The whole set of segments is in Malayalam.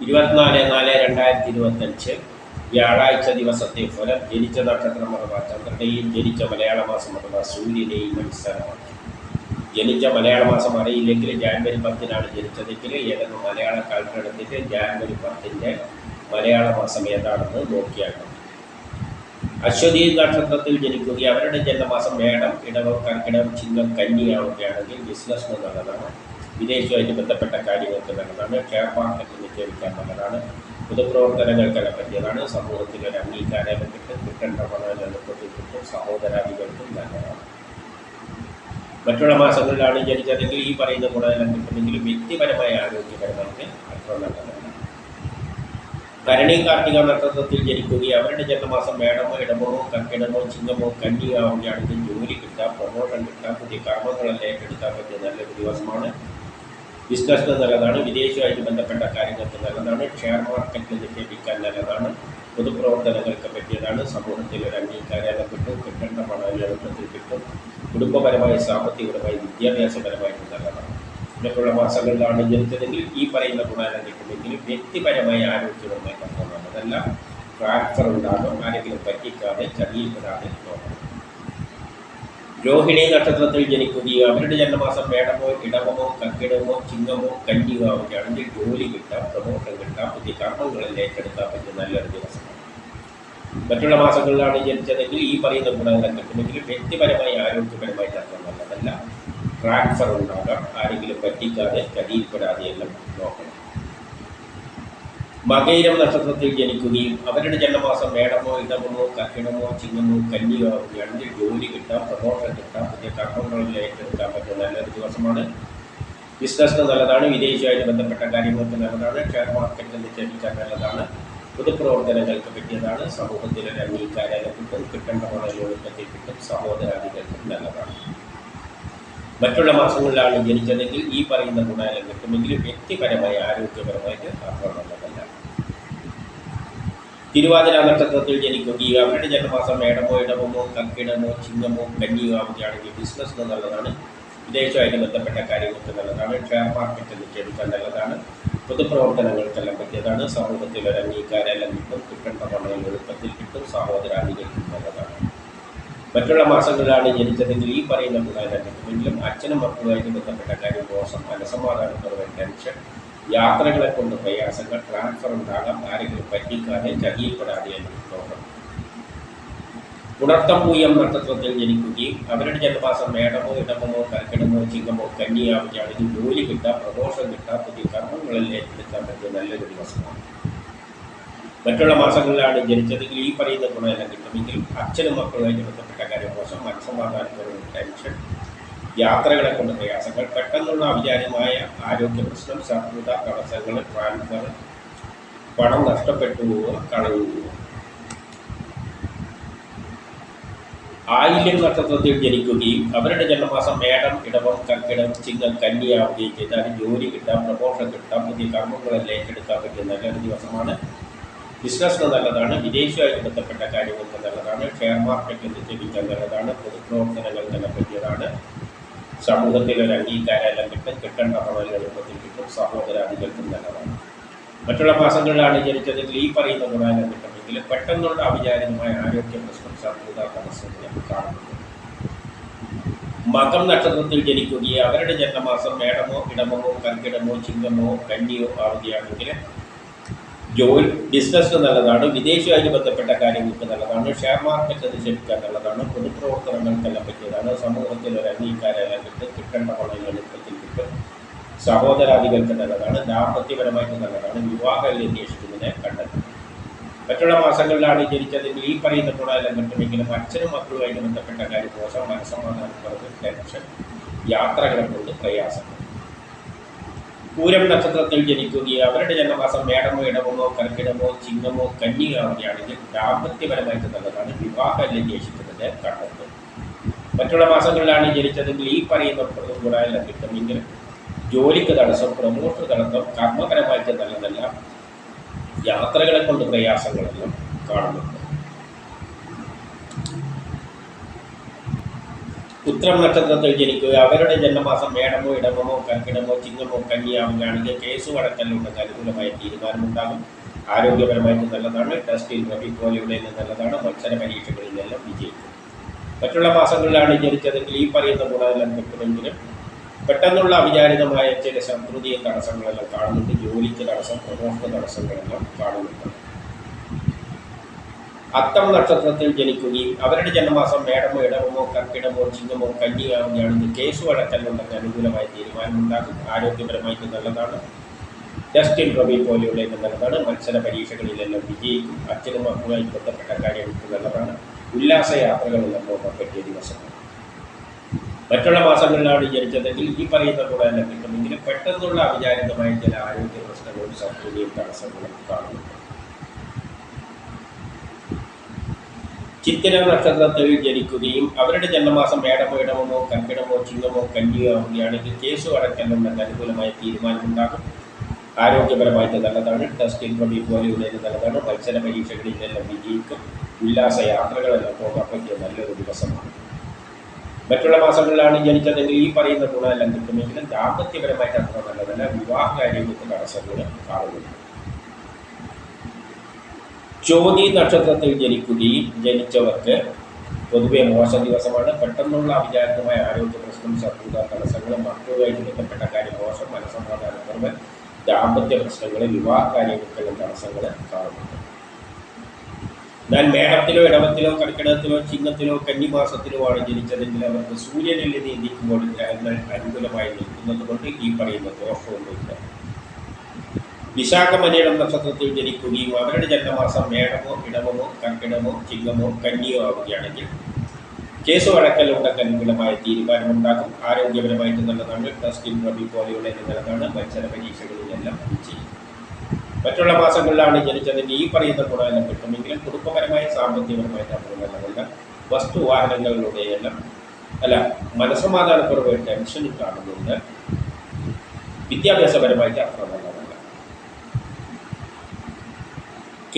ഇരുപത്തിനാല് നാല് രണ്ടായിരത്തി ഇരുപത്തഞ്ച് വ്യാഴാഴ്ച ദിവസത്തെ ഫലം ജനിച്ച നക്ഷത്രം അഥവാ ചന്ദ്രനെയും ജനിച്ച മലയാള മാസം അഥവാ സൂര്യനെയും അടിസ്ഥാനമാക്കി. ജനിച്ച മലയാള മാസം അറിയില്ലെങ്കിൽ ജാനുവരി പത്തിനാണ് ജനിച്ചതെങ്കിൽ ഏതെന്ന് മലയാള എടുത്തിട്ട് ജാനുവരി പത്തിന്റെ മലയാള മാസം ഏതാണെന്ന് നോക്കിയാൽ അശ്വതി നക്ഷത്രത്തിൽ ജനിക്കുക അവരുടെ ജന്മമാസം മേടം ഇടവം കർക്കിടം ചിഹ്നം കന്നിയാവുകയാണെങ്കിൽ ബിസിനസ് നല്ലതാണ് വിദേശവുമായിട്ട് ബന്ധപ്പെട്ട കാര്യങ്ങൾക്ക് നല്ലതാണ് കെയർ മാർക്കറ്റ് നിക്ഷേപിക്കാൻ നല്ലതാണ് പൊതുപ്രവർത്തനങ്ങൾക്കെല്ലാം പറ്റിയതാണ്. സമൂഹത്തിൽ ഒരു അംഗീകാരം കിട്ടും കിട്ടേണ്ട പണം എളുപ്പത്തിൽ സഹോദരാദികൾക്കും നല്ലതാണ്. മറ്റുള്ള മാസങ്ങളിലാണ് ജനിച്ചതെങ്കിൽ ഈ പറയുന്ന ഗുണമെല്ലാം കിട്ടുമെങ്കിലും വ്യക്തിപരമായ ആരോഗ്യപരമായിട്ട് അത്ര നല്ലതാണ് ഭരണി കാർത്തിക നക്ഷത്രത്തിൽ ജനിക്കുകയും അവരുടെ ജന്മമാസം മേടമോ ഇടമോ കക്കിടമോ ചിങ്ങമോ കന്നിയാവുകയാണെങ്കിൽ ജോലി കിട്ടാം പ്രമോഷൻ കിട്ടാം പുതിയ കർമ്മങ്ങളെല്ലാം ഏറ്റെടുക്കാൻ പറ്റിയ നല്ലൊരു ദിവസമാണ്. ബിസിനസ്സിന് നല്ലതാണ് വിദേശവുമായിട്ട് ബന്ധപ്പെട്ട കാര്യങ്ങൾക്ക് നല്ലതാണ് ഷെയർ മാർക്കറ്റിൽ നിക്ഷേപിക്കാൻ നല്ലതാണ് പൊതുപ്രവർത്തനങ്ങൾക്ക് പറ്റിയതാണ് സമൂഹത്തിൽ ഒരു അംഗീകാരം കിട്ടും കിട്ടേണ്ട പണം എളുപ്പത്തിൽ കിട്ടും കുടുംബപരമായി സാമ്പത്തികപരമായി വിദ്യാഭ്യാസപരമായിട്ട് നല്ലതാണ് മറ്റുള്ള മാസങ്ങളിലാണ് ജനിച്ചതെങ്കിൽ ഈ പറയുന്ന ഗുണമെല്ലാം കിട്ടുമെങ്കിൽ വ്യക്തിപരമായ ആരോഗ്യപരമായി അതല്ല ട്രാൻസ്ഫർ ഉണ്ടാകും ആരെങ്കിലും പറ്റിക്കാതെ ചതിയിൽപ്പെടാതെ രോഹിണി നക്ഷത്രത്തിൽ ജനിക്കുകയോ അവരുടെ ജന്മമാസം മേടമോ ഇടവമോ കക്കിടമോ ചിങ്ങമോ കന്നിയോ ആണെങ്കിൽ ജോലി കിട്ടാം പ്രമോഷൻ കിട്ടാം പുതിയ കർമ്മങ്ങളിൽ ഏറ്റെടുക്കാൻ പറ്റിയ നല്ലൊരു ദിവസമാണ് മറ്റുള്ള മാസങ്ങളിലാണ് ജനിച്ചതെങ്കിൽ ഈ പറയുന്ന ഗുണങ്ങളെ കിട്ടുമെങ്കിൽ വ്യക്തിപരമായി ആരോഗ്യപരമായി അത്ര നല്ലതല്ല. ട്രാൻസ്ഫർ ഉണ്ടാകാം ആരെങ്കിലും പറ്റിക്കാതെ ചതിയിൽപ്പെടാതെയെല്ലാം നോക്കണം. മകയിരം നക്ഷത്രത്തിൽ ജനിക്കുകയും അവരുടെ ജന്മമാസം മേടമോ ഇടമോ കർക്കിടമോ ചിങ്ങമോ കന്നിയോ ആവുകയാണെങ്കിൽ ജോലി കിട്ടാം പ്രമോഷൻ കിട്ടാം പുതിയ കർമ്മങ്ങളിൽ ഏറ്റെടുക്കാൻ പറ്റുന്ന നല്ലൊരു ദിവസമാണ്. ബിസിനസ്സിന് നല്ലതാണ് വിദേശവുമായിട്ട് ബന്ധപ്പെട്ട കാര്യങ്ങൾക്ക് നല്ലതാണ് ഷെയർ മാർക്കറ്റിൽ നിക്ഷേപിക്കാൻ നല്ലതാണ്. പൊതുപ്രവർത്തനങ്ങൾക്ക് പറ്റിയതാണ് സമൂഹത്തിലെ അംഗീകാരങ്ങൾ അംഗീകാരം കിട്ടും കിട്ടേണ്ട പണം എളുപ്പത്തിൽ കിട്ടും സഹോദരാദികൾക്കും നല്ലതാണ്. മറ്റുള്ള മാസങ്ങളിലാണ് ജനിച്ചതെങ്കിൽ ഈ പറയുന്ന ഗുണാലം കിട്ടുമെങ്കിലും വ്യക്തിപരമായി ആരോഗ്യപരമായിട്ട് അത്ര തിരുവാതിര നക്ഷത്രത്തിൽ ജനിക്കുകയും അവരുടെ ജന്മമാസം മേടമോ ഇടവമോ കക്കിടമോ ചിങ്ങമോ കന്നിയോ ആവുകയാണെങ്കിൽ ബിസിനസ് നല്ലതാണ്. വിദേശവുമായിട്ട് ബന്ധപ്പെട്ട കാര്യങ്ങൾക്ക് നല്ലതാണ്. ഷെയർ മാർക്കറ്റ് നിക്ഷേപിക്കാൻ നല്ലതാണ്. പൊതുപ്രവർത്തനങ്ങൾക്കെല്ലാം പറ്റിയതാണ്. സമൂഹത്തിൽ ഒരു അംഗീകാരമെല്ലാം കിട്ടും. കിട്ടേണ്ട പണം എളുപ്പത്തിൽ കിട്ടും. സഹോദരാദികൾക്കും നല്ലതാണ്. മറ്റുള്ള മാസങ്ങളിലാണ് ജനിച്ചതെങ്കിൽ ഈ പറയുന്ന ഗുണമെല്ലാം കിട്ടുമെങ്കിലും അച്ഛനും മക്കളുമായിട്ട് ബന്ധപ്പെട്ട കാര്യം ദോഷം മനസമാധാനക്കുറവ് ടെൻഷൻ യാത്രകളെ കൊണ്ട് പ്രയാസങ്ങൾ ട്രാൻസ്ഫർ ഉണ്ടാകാം ആരെങ്കിലും പറ്റിക്കാതെ ചകിയപ്പെടാതെ നോക്കണം ഉണർത്തം പൂയം നക്ഷത്രത്തിൽ ജനിക്കുകയും അവരുടെ ജന്മമാസം മേടമോ ഇടമോ കർക്കിടമോ ചിങ്ങമോ കന്നിയാവുകയാണെങ്കിൽ ജോലി കിട്ടാം പ്രമോഷൻ കിട്ടാം പുതിയ കർമ്മങ്ങളിൽ ഏറ്റെടുക്കാൻ പറ്റിയ നല്ലൊരു ദിവസമാണ്. മറ്റുള്ള മാസങ്ങളിലാണ് ജനിച്ചതെങ്കിൽ ഈ പറയുന്ന ഗുണമെല്ലാം കിട്ടുമെങ്കിൽ അച്ഛനും മക്കളുമായി ബന്ധപ്പെട്ട കാര്യം മോശം മനസ്സമാധാനക്കുറവ് ടെൻഷൻ യാത്രകളെ കൊണ്ട് പ്രയാസങ്ങൾ പെട്ടെന്നുള്ള അവിചാര്യമായ ആരോഗ്യ പ്രശ്നം ശത്രുത തടസ്സങ്ങൾ ട്രാൻസ്ഫർ പണം നഷ്ടപ്പെട്ടു പോവുക കളഞ്ഞു പോവുക. ആയില്യം നക്ഷത്രത്തിൽ ജനിക്കുകയും അവരുടെ ജന്മമാസം മേടം ഇടവം കക്കിടം ചിങ്ങം കന്നിയാവുകയും ചെയ്താൽ ജോലി കിട്ടാം പ്രമോഷൻ കിട്ടാം പുതിയ കർമ്മങ്ങളെല്ലാം ഏറ്റെടുക്കാൻ പറ്റിയ നല്ലൊരു ദിവസമാണ് ബിസിനസ്സിന് നല്ലതാണ് വിദേശവുമായിട്ട് ബന്ധപ്പെട്ട കാര്യങ്ങൾക്ക് നല്ലതാണ് ഷെയർ മാർക്കറ്റിൽ നിക്ഷേപിക്കാൻ നല്ലതാണ് പൊതുപ്രവർത്തനങ്ങൾക്കെല്ലാം പറ്റിയതാണ്. സമൂഹത്തിൽ ഒരു അംഗീകാരമെല്ലാം കിട്ടും കിട്ടേണ്ട പണം എളുപ്പത്തിൽ കിട്ടും സഹോദരാദികൾക്കും നല്ലതാണ്. മറ്റുള്ള മാസങ്ങളിലാണ് ജനിച്ചതെങ്കിൽ ഈ പറയുന്ന ഗുണമെല്ലാം കിട്ടുമെങ്കിൽ പെട്ടെന്നുള്ള അവിചാരിതമായ ആരോഗ്യ പ്രശ്നം ശത്രുത തടസ്സങ്ങൾ കാണുന്നുണ്ട്. മകം നക്ഷത്രത്തിൽ ജനിക്കുകയും അവരുടെ ജന്മമാസം മേടമോ ഇടമോ കർക്കിടമോ ചിങ്ങമോ കന്നിയോ ആവുകയാണെങ്കിൽ ജോലി ബിസിനസ് നല്ലതാണ് വിദേശമായി ബന്ധപ്പെട്ട കാര്യങ്ങൾക്ക് നല്ലതാണ് ഷെയർ മാർക്കറ്റ് നിക്ഷേപിക്കാൻ നല്ലതാണ് പൊതുപ്രവർത്തനങ്ങൾക്കെല്ലാം പറ്റിയതാണ് സമൂഹത്തിൽ ഒരു അംഗീകാരമെല്ലാം കിട്ടും കിട്ടേണ്ട വളരെ എളുപ്പത്തിൽ കിട്ടും. സഹോദരാദികൾക്ക് നല്ലതാണ് ദാമ്പത്യപരമായിട്ട് നല്ലതാണ് വിവാഹം അന്വേഷിക്കുന്നതിനെ കണ്ടെത്തും. മറ്റുള്ള മാസങ്ങളിലാണ് ജനിച്ചതെങ്കിൽ ഈ പറയുന്ന ഗുണമെല്ലാം കിട്ടുമെങ്കിലും അച്ഛനും മക്കളുമായിട്ട് ബന്ധപ്പെട്ട കാര്യം മോശം മനസ്സമാധാനക്കുറവ് ടെൻഷൻ യാത്രകളെ കൊണ്ട് പ്രയാസങ്ങൾ. പൂരം നക്ഷത്രത്തിൽ ജനിക്കുകയും അവരുടെ ജന്മമാസം മേടമോ ഇടവമോ കർക്കിടമോ ചിങ്ങമോ കന്നിയാവുകയാണെങ്കിൽ ദാമ്പത്യപരമായിട്ട് നല്ലതാണ്. വിവാഹം അന്വേഷിക്കുന്നത് കണ്ടത് മറ്റുള്ള മാസങ്ങളിലാണ് ജനിച്ചതെങ്കിൽ ഈ പറയുന്ന കൂടാതെ കിട്ടുമെങ്കിൽ ജോലിക്ക് തടസ്സം പ്രമോഷൻ തടസ്സം കർമ്മപരമായിട്ട് നല്ലതല്ല യാത്രകളെ കൊണ്ട് ഉത്രം നക്ഷത്രത്തിൽ ജനിക്കുക അവരുടെ ജന്മമാസം മേടമോ ഇടമോ കർക്കിടമോ ചിങ്ങമോ കന്നിയാവുകയാണെങ്കിൽ കേസ് വടക്കലിലുണ്ടെങ്കിൽ അനുകൂലമായ തീരുമാനമുണ്ടാകും. ആരോഗ്യപരമായിട്ട് നല്ലതാണ്. ടെസ്റ്റിൽ റബി പോലെയുള്ള നല്ലതാണ്. മത്സര പരീക്ഷകളിലെല്ലാം വിജയിക്കും. മറ്റുള്ള മാസങ്ങളിലാണ് ജനിച്ചതെങ്കിൽ ഈ പറയുന്ന ഗുണമെല്ലാം കിട്ടുമെങ്കിലും പെട്ടെന്നുള്ള അവിചാരിതമായ ചില സംതൃതിയ തടസ്സങ്ങളെല്ലാം കാണുന്നുണ്ട്. ജോലിക്ക് തടസ്സം പ്രമോഷണ തടസ്സങ്ങളെല്ലാം കാണുന്നുണ്ട്. അത്തം നക്ഷത്രത്തിൽ ജനിക്കുകയും അവരുടെ ജന്മമാസം മേടമോ ഇടവമോ കർക്കിടമോ ചിങ്ങമോ കന്നിയാവുകയാണെങ്കിൽ കേസ് വഴക്കല്ലുണ്ടെങ്കിൽ അനുകൂലമായ തീരുമാനമുണ്ടാകും. ആരോഗ്യപരമായിട്ട് നല്ലതാണ്. ജസ്റ്റിൻ റബി പോലെയുള്ള നല്ലതാണ്. മത്സര പരീക്ഷകളിലെല്ലാം വിജയിക്കും. അച്ഛനും മക്കളുമായി ബന്ധപ്പെട്ട കാര്യങ്ങൾക്ക് നല്ലതാണ്. ഉല്ലാസയാത്രകളെല്ലാം പോകാൻ പറ്റിയ ദിവസമാണ് മറ്റുള്ള മാസങ്ങളിലാണ് ജനിച്ചതെങ്കിൽ ഈ പറയുന്ന ഗുണമെല്ലാം കിട്ടുമെങ്കിലും പെട്ടെന്നുള്ള അവിചാരിതമായ ചില ആരോഗ്യ പ്രശ്നങ്ങളും സൗകര്യവും തടസ്സങ്ങളും കാണുന്നുണ്ട്. ചിത്തിര നക്ഷത്രത്തിൽ ജനിക്കുകയും അവരുടെ ജന്മമാസം മേടമോ ഇടമോ കർക്കിടമോ ചിങ്ങമോ കന്നിയോ ആവുകയാണെങ്കിൽ കേസ് അടക്കലുണ്ടെന്ന് അനുകൂലമായ തീരുമാനമുണ്ടാകും. ആരോഗ്യപരമായിട്ട് നല്ലതാണ്. ടെസ്റ്റിംഗ് പ്രൊബി പോലെയുള്ള നല്ലതാണ്. മത്സര പരീക്ഷകളിലെല്ലാം വിജയിക്കും. ഉല്ലാസ യാത്രകളെല്ലാം പോകാൻ പറ്റിയ നല്ലൊരു ദിവസമാണ്. മറ്റുള്ള മാസങ്ങളിലാണ് ജനിച്ചതെങ്കിൽ ഈ പറയുന്ന ഗുണമെല്ലാം കിട്ടുമെങ്കിലും ദാമ്പത്യപരമായിട്ട് അത്ര നല്ലതല്ല. വിവാഹ കാര്യങ്ങൾക്ക് തടസ്സങ്ങൾ കാണുന്നുണ്ട് ചോതി നക്ഷത്രത്തിൽ ജനിക്കുകയും ജനിച്ചവർക്ക് പൊതുവെ മോശ ദിവസമാണ്. പെട്ടെന്നുള്ള അവിചാരിതമായ ആരോഗ്യ പ്രശ്നം ശത്രുത തടസ്സങ്ങളും മക്കളുമായിട്ട് ബന്ധപ്പെട്ട കാര്യം മോശം മനസ്സമാധാനക്കുറവ് ദാമ്പത്യ പ്രശ്നങ്ങൾ വിവാഹ കാര്യങ്ങൾക്കുള്ള തടസ്സങ്ങൾ കാണുന്നുണ്ട്. എന്നാൽ മേടത്തിലോ ഇടവത്തിലോ കർക്കിടകത്തിലോ ചിങ്ങത്തിലോ കന്നിമാസത്തിലോ ആണ് ജനിച്ചതെങ്കിൽ അവർക്ക് സൂര്യനിൽ നീന്തിക്കുമ്പോൾ ഗ്രഹങ്ങൾ അനുകൂലമായി നിൽക്കുന്നത് കൊണ്ട് ഈ പറയുന്ന ദോഷമൊന്നുമില്ല. വിശാഖമലയിടം നക്ഷത്രത്തിൽ ജനിക്കുകയും അവരുടെ ജന്മമാസം മേടമോ ഇടമോ കർക്കിടമോ ചിങ്ങമോ കന്നിയോ ആവുകയാണെങ്കിൽ കേസ് വഴക്കലുണ്ടൊക്കെ അനുകൂലമായ തീരുമാനമുണ്ടാക്കും ആരോഗ്യപരമായിട്ട് നല്ലതാണ് ടെസ്റ്റിംഗ് റബി പോലെയുള്ള നല്ലതാണ് മത്സര പരീക്ഷകളിലെല്ലാം ചെയ്യും മറ്റുള്ള മാസങ്ങളിലാണ് ജനിച്ചതിന് ഈ പറയുന്ന ഗുണമെല്ലാം കിട്ടുമെങ്കിലും കുടുംബപരമായ സാമ്പത്തികപരമായിട്ട് തമ്മിലുള്ള നല്ലതല്ല വസ്തു വാഹനങ്ങളിലൂടെയെല്ലാം അല്ല മനസ്സമാധാനപരമായ ടെൻഷൻ കാണുന്നുണ്ട് വിദ്യാഭ്യാസപരമായിട്ട് അത്ര നല്ലതല്ല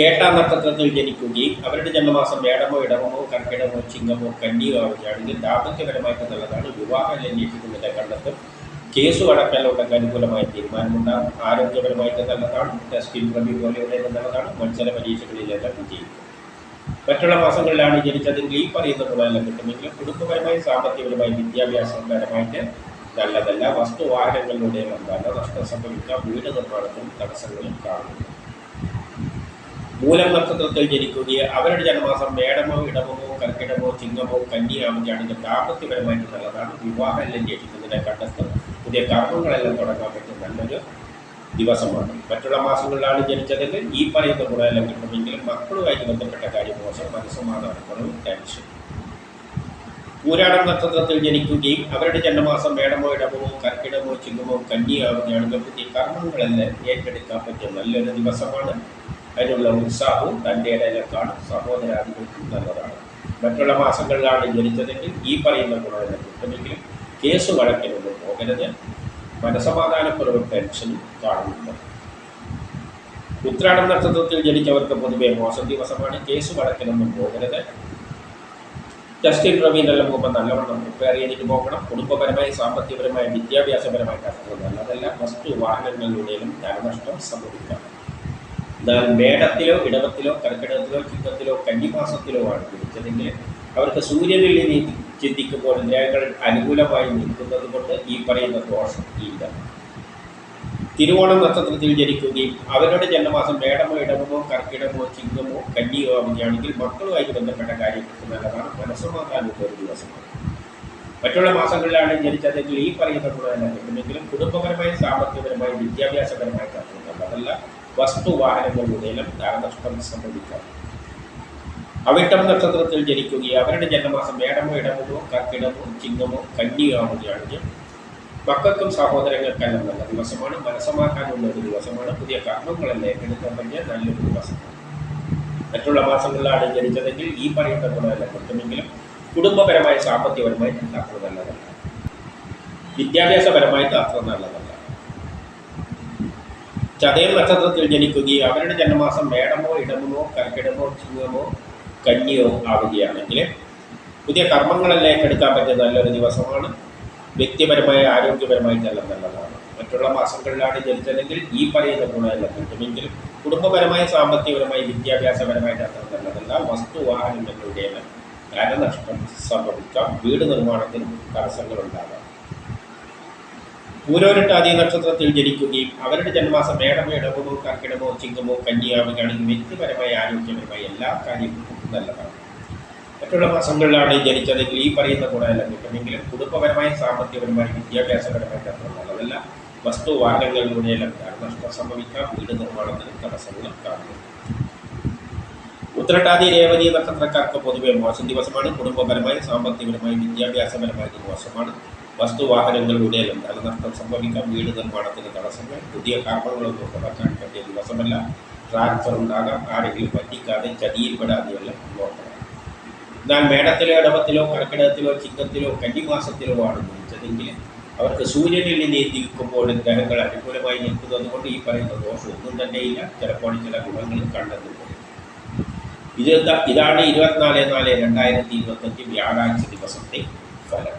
കേട്ട നക്ഷത്രത്തിൽ ജനിക്കുകയും അവരുടെ ജന്മമാസം വേടമോ ഇടവമോ കർക്കിടമോ ചിങ്ങമോ കന്നിയോ ആവുകയാണെങ്കിൽ ദാമ്പത്യപരമായിട്ട് നല്ലതാണ്. വിവാഹം അന്വേഷിക്കുന്നതിന്റെ കണ്ടെത്തും. കേസ് അടക്കലുണ്ടെങ്കിൽ അനുകൂലമായ തീരുമാനമുണ്ടാകും. ആരോഗ്യപരമായിട്ട് നല്ലതാണ്. ടെസ്റ്റിൻ പ്രമി പോലെയുള്ള നല്ലതാണ്. മത്സര പരീക്ഷകളിലെല്ലാം വിജയിക്കും. മറ്റുള്ള മാസങ്ങളിലാണ് ജനിച്ചതെങ്കിൽ ഈ പറയുന്ന ഗുണമെല്ലാം കിട്ടുമെങ്കിലും കുടുംബപരമായി സാമ്പത്തികപരമായി വിദ്യാഭ്യാസപരമായിട്ട് നല്ലതല്ല. വസ്തു വാഹനങ്ങളിലൂടെ നഷ്ടം സംഭവിക്കാം. വീട് നിർമ്മാണത്തിനും തടസ്സങ്ങളും കാണുന്നു മൂലം നക്ഷത്രത്തിൽ ജനിക്കുകയും അവരുടെ ജന്മമാസം മേടമോ ഇടമോ കർക്കിടമോ ചിങ്ങമോ കന്നിയാവുകയാണെങ്കിൽ ദാമ്പത്യപരമായിട്ട് നല്ലതാണ്. വിവാഹം ലംഘിക്കുന്നതിനെ കണ്ടെത്തും. പുതിയ കർമ്മങ്ങളെല്ലാം തുടങ്ങാൻ പറ്റിയ നല്ലൊരു ദിവസമാണ്. മറ്റുള്ള മാസങ്ങളിലാണ് ജനിച്ചതെങ്കിൽ ഈ പറയുന്ന ഗുണമെല്ലാം കിട്ടുമെങ്കിലും മക്കളുമായിട്ട് ബന്ധപ്പെട്ട കാര്യം മോശം. മനസ്സമാധാനക്കുറവ് ടെൻഷൻ പൂരാടം നക്ഷത്രത്തിൽ ജനിക്കുകയും അവരുടെ ജന്മമാസം മേടമോ ഇടമോ കർക്കിടമോ ചിങ്ങമോ കന്നിയാവുകയാണെങ്കിൽ പുതിയ കർമ്മങ്ങളെല്ലാം ഏറ്റെടുക്കാൻ പറ്റിയ നല്ലൊരു ദിവസമാണ്. അതിനുള്ള ഉത്സാഹവും തന്റെ ഇടയിലെ കാണും സഹോദരാദികൾക്കും നല്ലതാണ് മറ്റുള്ള മാസങ്ങളിലാണ് ജനിച്ചതെങ്കിൽ ഈ പറയുന്ന ഗുണമെല്ലാം കിട്ടുമെങ്കിലും കേസ് വഴക്കിനൊന്നും പോകരുത്. മനസമാധാനക്കുറവ് ടെൻഷനും കാണുന്നുണ്ട്. ഉത്രാടം നക്ഷത്രത്തിൽ ജനിച്ചവർക്ക് പൊതുവെ മോശം ദിവസമാണ്. കേസ് വഴക്കിനൊന്നും പോകരുത്. ജസ്റ്റിൻ റവീനെല്ലാം പോകുമ്പോൾ നല്ലവണ്ണം പ്രിപ്പയർ ചെയ്തിട്ട് പോകണം. കുടുംബപരമായി സാമ്പത്തികപരമായി വിദ്യാഭ്യാസപരമായിട്ട് അത്ര നല്ലതല്ല. വസ്തു വാഹനങ്ങളിലൂടെയും ധനനഷ്ടം സംഭവിക്കാം. എന്നാൽ മേടത്തിലോ ഇടവത്തിലോ കർക്കിടകത്തിലോ ചിത്രത്തിലോ കന്നിമാസത്തിലോ ആണ് ജനിച്ചതെങ്കിൽ അവർക്ക് സൂര്യനിൽ നിന്ന് ചിന്തിക്കുമ്പോൾ ഗ്രഹങ്ങൾ അനുകൂലമായി നിൽക്കുന്നത് കൊണ്ട് ഈ പറയുന്ന ദോഷം ഇല്ല. തിരുവോണം നക്ഷത്രത്തിൽ ജനിക്കുകയും അവരുടെ ജന്മമാസം മേടമോ ഇടമോ കർക്കിടമോ ചിങ്ങമോ കന്നിയോ ആവുകയാണെങ്കിൽ മക്കളുമായി ബന്ധപ്പെട്ട കാര്യങ്ങൾക്ക് നല്ലതാണ്. മനസ്സമാധാനമുള്ള ഒരു ദിവസമാണ്. മറ്റുള്ള മാസങ്ങളിലാണ് ജനിച്ചതെങ്കിൽ ഈ പറയുന്ന ഗുണമെല്ലാം കിട്ടുമെങ്കിലും കുടുംബപരമായി സാമ്പത്തികപരമായി വിദ്യാഭ്യാസപരമായി കാര്യങ്ങൾ അതല്ല വസ്തു വാഹനങ്ങളിലൂടെയും ധനനഷ്ടം സംഭവിക്കാം. അവിട്ടം നക്ഷത്രത്തിൽ ജനിക്കുകയും അവരുടെ ജന്മമാസം മേടമോ ഇടമുടോ കർക്കിടമോ ചിങ്ങമോ കന്നിയോ ആവുകയാണെങ്കിൽ മക്കൾക്കും സഹോദരങ്ങൾക്കെല്ലാം നല്ല ദിവസമാണ്. മനസ്സമാക്കാനുള്ള ഒരു ദിവസമാണ്. പുതിയ കർമ്മങ്ങളെല്ലാം ഏറ്റെടുക്കാൻ പറ്റിയ നല്ലൊരു ദിവസമാണ്. മറ്റുള്ള മാസങ്ങളിലാണ് ജനിച്ചതെങ്കിൽ ഈ പറയുന്ന ഗുണമെല്ലാം കിട്ടുമെങ്കിലും കുടുംബപരമായി സാമ്പത്തികപരമായിട്ട് അത്ര നല്ലതല്ല. വിദ്യാഭ്യാസപരമായിട്ട് അത്ര നല്ലതല്ല. ചതയം നക്ഷത്രത്തിൽ ജനിക്കുകയും അവരുടെ ജന്മമാസം മേടമോ ഇടമോ കർക്കിടമോ ചിങ്ങമോ കന്നിയോ ആവുകയാണെങ്കിൽ പുതിയ കർമ്മങ്ങളിലേക്ക് എടുക്കാൻ പറ്റിയ നല്ലൊരു ദിവസമാണ്. വ്യക്തിപരമായ ആരോഗ്യപരമായിട്ടെല്ലാം നല്ലതാണ്. മറ്റുള്ള മാസങ്ങളിലാണ് ജനിച്ചതെങ്കിൽ ഈ പറയുന്ന ഗുണമെല്ലാം കിട്ടുമെങ്കിലും കുടുംബപരമായി സാമ്പത്തികപരമായി വിദ്യാഭ്യാസപരമായിട്ട് അത്ര നല്ലതല്ല. വസ്തുവാഹനങ്ങളുടെ ധനനഷ്ടം സംഭവിക്കാം. വീട് നിർമ്മാണത്തിന് തടസ്സങ്ങളുണ്ടാകാം. പൂരോരട്ടാദി നക്ഷത്രത്തിൽ ജനിക്കുകയും അവരുടെ ജന്മമാസം മേടമോ ഇടമോ കർക്കിടമോ ചിങ്ങമോ കന്യാവുകയാണെങ്കിൽ വ്യക്തിപരമായ ആരോഗ്യപരമായ എല്ലാ കാര്യങ്ങൾക്കും നല്ലതാണ്. മറ്റുള്ള മാസങ്ങളിലാണ് ജനിച്ചതെങ്കിൽ ഈ പറയുന്ന ഗുണമെല്ലാം കിട്ടുമെങ്കിലും കുടുംബപരമായ സാമ്പത്തികപരമായും വിദ്യാഭ്യാസപരമായ നല്ലതല്ല. വസ്തു വാഹനങ്ങളിലൂടെയെല്ലാം നഷ്ടം സംഭവിക്കാം. വീട് നിർമ്മാണത്തിന് തടസ്സങ്ങൾ കാണുന്നു. ഉത്രട്ടാതി രേവതി നക്ഷത്രക്കാർക്ക് പൊതുവെ മോശം ദിവസമാണ്. കുടുംബപരമായി സാമ്പത്തികപരമായി വിദ്യാഭ്യാസപരമായി മോശമാണ് വസ്തുവാഹനങ്ങളിലൂടെയെല്ലാം. ധനനഷ്ടം സംഭവിക്കാം വീട് നിർമ്മാണത്തിന് തടസ്സങ്ങൾ പുതിയ കർമ്മങ്ങളൊന്നും നടക്കാൻ പറ്റിയ ദിവസമല്ല ട്രാൻസ്ഫർ ഉണ്ടാകാം ആരെങ്കിലും പറ്റിക്കാതെ ചതിയിൽപ്പെടാതെയെല്ലാം നോക്കണം എന്നാൽ മേടത്തിലോ ഇടവത്തിലോ കർക്കിടകത്തിലോ ചിങ്ങത്തിലോ കന്നിമാസത്തിലോ ആണ് ജനിച്ചതെങ്കിൽ അവർക്ക് സൂര്യനിൽ നിന്ന് എത്തിക്കുമ്പോഴും ഗ്രഹങ്ങൾ അനുകൂലമായി നിൽക്കുന്നത് കൊണ്ട് ഈ പറയുന്ന ദോഷം ഒന്നും തന്നെയില്ല. ചിലപ്പോൾ ചില ഗുണങ്ങൾ കണ്ടെത്തുന്നത് ഇത് ഇതാണ് ഇരുപത്തിനാല് നാല് രണ്ടായിരത്തി ഇരുപത്തഞ്ച് വ്യാഴാഴ്ച ദിവസത്തെ ഫലം.